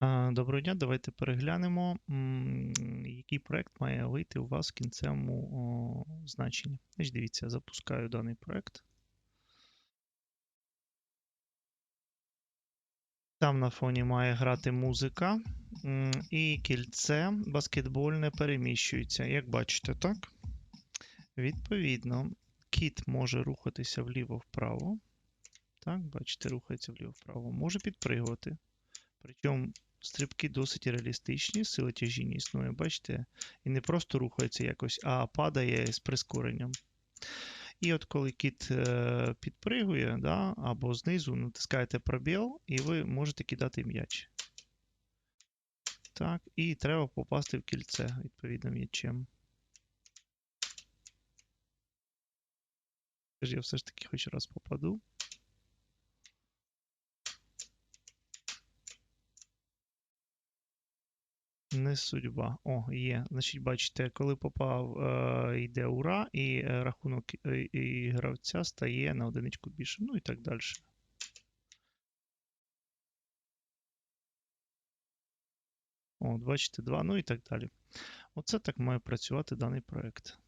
Доброго дня, давайте переглянемо, який проект має вийти у вас в кінцевому значенні. Значить, дивіться, я запускаю даний проект. Там на фоні має грати музика, і кільце баскетбольне переміщується, як бачите, так? Відповідно, кіт може рухатися вліво-вправо. Так, бачите, рухається вліво-вправо. Може підпригувати. Причому стрибки досить реалістичні, сила тяжіння існує, бачите? І не просто рухається якось, а падає з прискоренням. І от коли кіт е, підпригує, да, або знизу натискаєте пробіл, і ви можете кидати м'яч. Так, і треба попасти в кільце, відповідно, м'ячем. Я все ж таки хоч раз попаду. Не судьба. О, є. Значить, бачите, коли попав, е, йде ура, і е, рахунок е, і гравця стає на одиничку більше. Ну і так далі. О, бачите, 2, ну і так далі. Оце так має працювати даний проект.